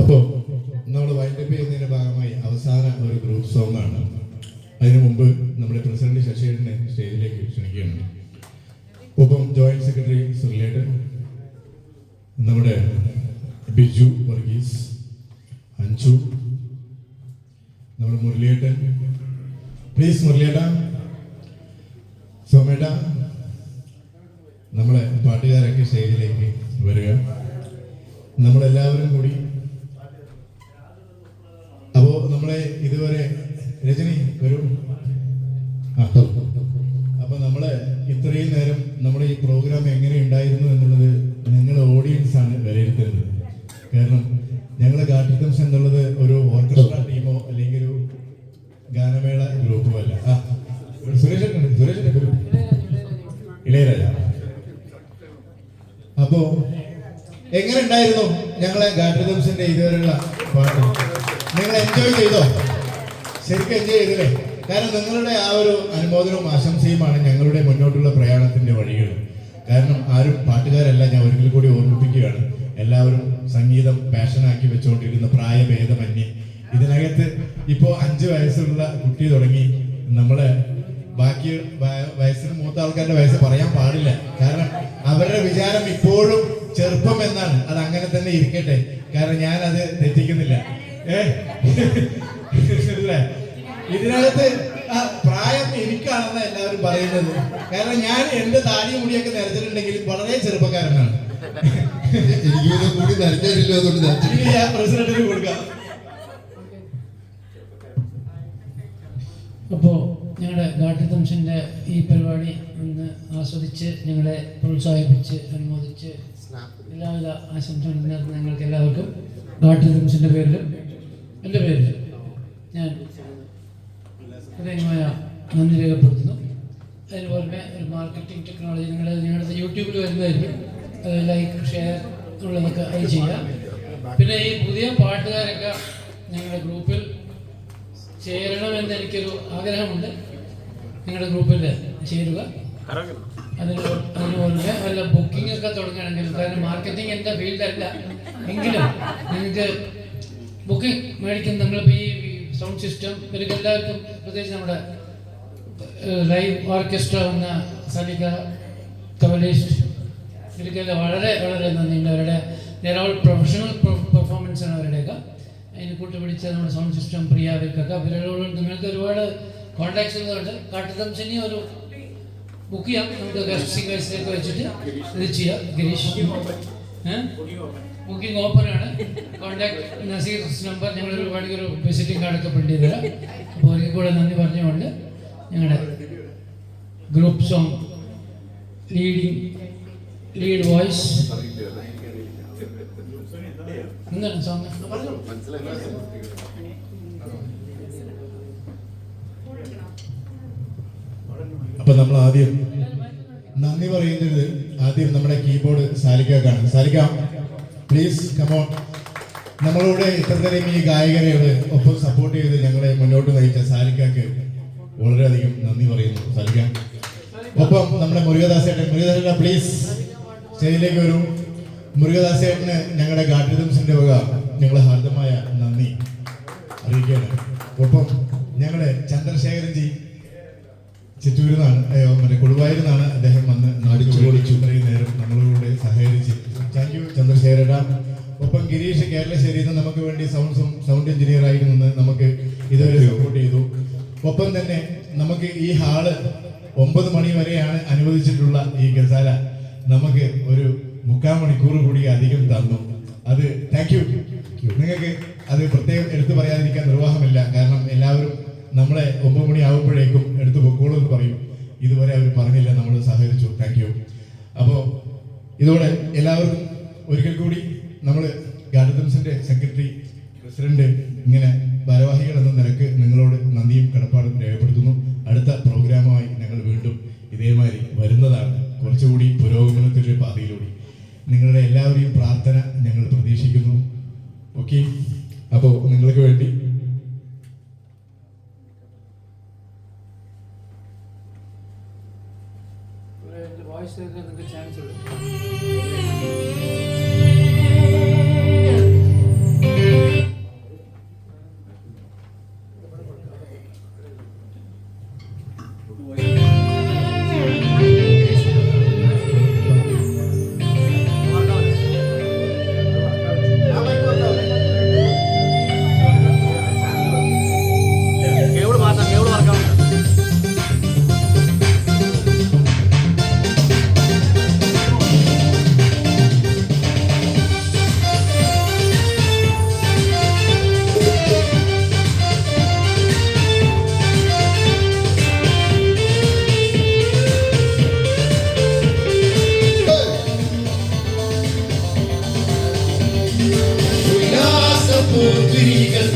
അപ്പോൾ നമ്മൾ വൈൻഡപ്പ് ചെയ്യുന്നതിന്റെ ഭാഗമായി അവസാന ഒരു ഗ്രൂപ്പ് സോങ് ആണ്. അതിനു മുമ്പ് നമ്മുടെ പ്രസിഡന്റ് ശശിയേട്ടനെ സ്റ്റേജിലേക്ക് ക്ഷണിക്കുകയാണ്. ഒപ്പം ജോയിന്റ് സെക്രട്ടറി സുർലേട്ടൻ നമ്മുടെ ബിജു വർഗീസ് അഞ്ചു നമ്മുടെ മുരളിയേട്ടൻ. പ്ലീസ് മുരളിയേട്ട. സോമേട്ട നമ്മളെ പാട്ടുകാരൊക്കെ സ്റ്റേജിലേക്ക് വരിക. നമ്മളെല്ലാവരും കൂടി. അപ്പോ നമ്മളെ ഇതുവരെ രജനി വരും. അപ്പൊ നമ്മൾ ഇത്രയും നേരം നമ്മുടെ ഈ പ്രോഗ്രാം എങ്ങനെ ഉണ്ടായിരുന്നു എന്നുള്ളത് നിങ്ങൾ ഓഡിയൻസ് ആണ് വിലയിരുത്തുന്നത്. കാരണം ഞങ്ങൾ ഗാട്ടിക്കംസ് എന്നുള്ളത് ഒരു ഓർക്കസ്ട്ര ടീമോ അല്ലെങ്കിൽ ഒരു ഗാനമേള ഗ്രൂപ്പോ അല്ല. സുരേഷ് സുരേഷ് ഇളയരാജ. അപ്പോ എങ്ങനെ ഉണ്ടായിരുന്നു ഞങ്ങളെ ഗാഡ്രിതംസിന്റെ ഇതുവരെയുള്ള പാട്ട്? നിങ്ങൾ എൻജോയ് ചെയ്തോ? ശരിക്കും എൻജോയ് ചെയ്തില്ലേ? കാരണം നിങ്ങളുടെ ആ ഒരു അനുമോദനവും ആശംസയുമാണ് ഞങ്ങളുടെ മുന്നോട്ടുള്ള പ്രയാണത്തിന്റെ വഴികൾ. കാരണം ആരും പാട്ടുകാരല്ല ഞാൻ ഒരിക്കൽ കൂടി ഓർമ്മിപ്പിക്കുകയാണ്. എല്ലാവരും സംഗീതം പാഷനാക്കി വെച്ചുകൊണ്ടിരുന്ന പ്രായഭേദമന്യേ. ഇതിനകത്ത് ഇപ്പോൾ അഞ്ച് വയസ്സുള്ള കുട്ടി തുടങ്ങി. നമ്മളെ ബാക്കി വയ- വയസ്സിന് മൂത്ത ആൾക്കാരുടെ വയസ്സ് പറയാൻ പാടില്ല. കാരണം അവരുടെ വിചാരം ഇപ്പോഴും ചെറുപ്പം എന്നാണ്. അത് അങ്ങനെ തന്നെ ഇരിക്കട്ടെ. കാരണം ഞാൻ അത് തെറ്റിക്കുന്നില്ല. ഏ? ഇതിനകത്ത് ആ പ്രായം എനിക്കാണെന്ന് എല്ലാവരും പറയുന്നത്. കാരണം ഞാൻ എന്റെ താടിയും മുടിയൊക്കെ നിരച്ചിട്ടുണ്ടെങ്കിൽ വളരെ ചെറുപ്പക്കാരനാണ്. എനിക്ക് ഇത് കൂടി അതുകൊണ്ട് ഞാൻ പ്രസിഡന്റിന് കൊടുക്കാം. അപ്പോൾ ഞങ്ങളുടെ ഗാഠിതംശന്റെ ഈ പരിപാടി ഒന്ന് ആസ്വദിച്ച് ഞങ്ങളെ പ്രോത്സാഹിപ്പിച്ച് അനുമോദിച്ച് എല്ലാവിധ ആശംസകളും നേർന്ന് ഞങ്ങൾക്ക് എല്ലാവർക്കും ഗാഠിതംശന്റെ പേരിലും എന്റെ പേരിലും ഞാൻ ഹൃദയമായ നന്ദി രേഖപ്പെടുത്തുന്നു. അതുപോലെ പുറമെ ഒരു മാർക്കറ്റിംഗ് ടെക്നോളജി നിങ്ങൾ നിങ്ങളുടെ യൂട്യൂബിൽ വരുന്നതായിരിക്കും. അത് ലൈക്ക് ഷെയർ ഉള്ളതൊക്കെ അത് ചെയ്യാം പിന്നെ ഈ പുതിയ പാട്ടുകാരൊക്കെ ഞങ്ങളുടെ ഗ്രൂപ്പിൽ ചേരണമെന്ന് എനിക്കൊരു ആഗ്രഹമുണ്ട്. നിങ്ങളുടെ ഗ്രൂപ്പിൽ ചേരുക. അതിന് അതുപോലെ വല്ല ബുക്കിംഗ് ഒക്കെ തുടങ്ങണമെങ്കിൽ കാരണം മാർക്കറ്റിംഗ് എന്റെ ഫീൽഡല്ല എങ്കിലും നിങ്ങൾക്ക് ബുക്കിംഗ് മേടിക്കുന്ന നമ്മളിപ്പോൾ ഈ സൗണ്ട് സിസ്റ്റം ഇവർക്ക് എല്ലാവർക്കും പ്രത്യേകിച്ച് നമ്മുടെ ലൈവ് ഓർക്കസ്ട്ര എന്ന സലിക തബലിസ്റ്റ് ഇവർക്കെല്ലാം വളരെ വളരെ നന്ദിയുണ്ട്. അവരുടെ ഓൾ പ്രൊഫഷണൽ പെർഫോമൻസ് ആണ് അവരുടെയൊക്കെ. അതിന് കൂട്ടുപിടിച്ച നമ്മുടെ സൗണ്ട് സിസ്റ്റം പ്രിയ അവർക്കൊക്കെ അവരോട് നിങ്ങൾക്ക് ഒരുപാട് കോൺടാക്ട്സ് ഉള്ളതുകൊണ്ട് കാട്ടുതംശനി ഒരു ബുക്ക് ചെയ്യാം നമുക്ക് ഗസ്റ്റ് സിംഗേഴ്സിലേക്ക് വെച്ചിട്ട് ഇത് ചെയ്യാം. ഗിരീഷ്. ബുക്കിംഗ് ഓപ്പൺ ആണ്. Contact Nazeer number. ഞങ്ങൾ ഒരു വേണമെങ്കിൽ ഒരു വിസിറ്റിംഗ് കാർഡൊക്കെ പ്രിന്റ് ചെയ്ത് തരാം. അപ്പോൾ അവർക്ക് കൂടെ നന്ദി പറഞ്ഞുകൊണ്ട് ഞങ്ങളുടെ group song leading lead voice എന്താണ് സോങ് അപ്പൊ നമ്മൾ ആദ്യം നന്ദി പറയുന്നത് ആദ്യം നമ്മുടെ കീബോർഡ് സാലിക്കാക്കാണ് സാലിക്ക പ്ലീസ് കമോൺ നമ്മളോട് ഇത്ര നേരം ഈ ഗായകരെ ഒപ്പം സപ്പോർട്ട് ചെയ്ത് ഞങ്ങളെ മുന്നോട്ട് നയിച്ച സാലിക്കാക്ക് വളരെയധികം നന്ദി പറയുന്നു. സാലിക്ക ഒപ്പം നമ്മുടെ മുരുകദാസേട്ടൻ മുരുകദാസേട്ട പ്ലീസ് സ്റ്റേജിലേക്ക് വരും. മുരുകദാസേട്ടന് ഞങ്ങളുടെ ഗാഠ്യദംസിന്റെ വക ഞങ്ങളെ ഹാർദമായ നന്ദി അറിയിക്കുകയാണ്. ഒപ്പം ഞങ്ങളുടെ ചന്ദ്രശേഖരൻ ജി ചിറ്റൂരിൽ നിന്നാണ് ഏ, മറ്റേ കൊടുവായൂരിൽ നിന്നാണ് അദ്ദേഹം വന്ന് നാടിച്ചു ഓടിച്ചു ഇത്രയും നേരം നമ്മളോട് സഹകരിച്ച്. താങ്ക് യു ചന്ദ്രശേഖരട ഒപ്പം ഗിരീഷ് കേരളശ്ശേരിയിൽ നിന്ന് നമുക്ക് വേണ്ടി സൗണ്ട് സൗണ്ട് എഞ്ചിനീയർ ആയി നിന്ന് നമുക്ക് ഇതുവരെ സപ്പോർട്ട് ചെയ്തു. ഒപ്പം തന്നെ നമുക്ക് ഈ ഹാൾ ഒമ്പത് മണി വരെയാണ് അനുവദിച്ചിട്ടുള്ള ഈ ഗസാല നമുക്ക് ഒരു മുക്കാൽ മണിക്കൂർ കൂടി അധികം തന്നു. അത് താങ്ക് യു നിങ്ങൾക്ക് അത് പ്രത്യേകം എടുത്തു പറയാതിരിക്കാൻ നിർവാഹമില്ല. കാരണം എല്ലാവരും നമ്മളെ ഒമ്പത് മണി ആകുമ്പോഴേക്കും എടുത്തു പൊക്കോളൂ എന്ന് പറയും. ഇതുവരെ അവർ പറഞ്ഞില്ല നമ്മൾ സഹകരിച്ചു. താങ്ക് യു അപ്പോൾ ഇതോടെ എല്ലാവർക്കും ഒരിക്കൽ കൂടി നമ്മൾ ഗാർഡൻസിന്റെ സെക്രട്ടറി പ്രസിഡന്റ് ഇങ്ങനെ ഭാരവാഹികൾ എന്ന നിലയ്ക്ക് നിങ്ങളോട് നന്ദിയും കടപ്പാടും രേഖപ്പെടുത്തുന്നു. അടുത്ത പ്രോഗ്രാമായി ഞങ്ങൾ വീണ്ടും ഇതേമാതിരി വരുന്നതാണ്. കുറച്ചുകൂടി പുരോഗമനത്തിന്റെ പാതയിലൂടെ. നിങ്ങളുടെ എല്ലാവരെയും പ്രാർത്ഥന ഞങ്ങൾ പ്രതീക്ഷിക്കുന്നു. ഓക്കെ അപ്പോൾ നിങ്ങൾക്ക് വേണ്ടി വോയിസ് നിങ്ങൾക്ക് ചാൻസ് ഉണ്ട് கிரிகள்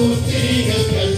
ഉല്ലാസപ്പൂത്തിരികൾ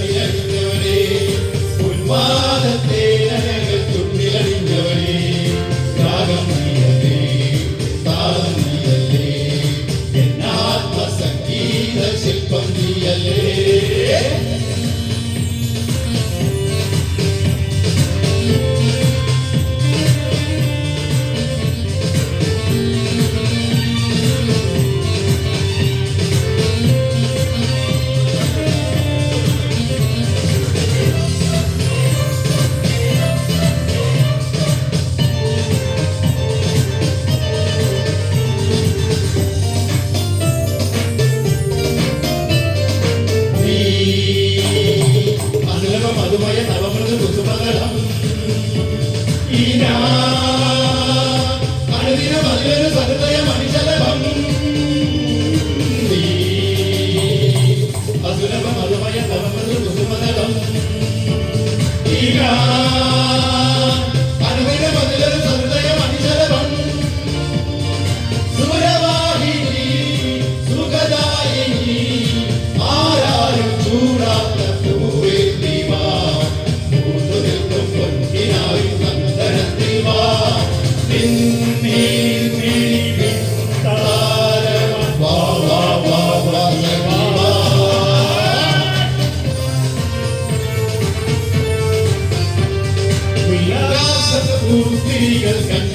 Tu you cantando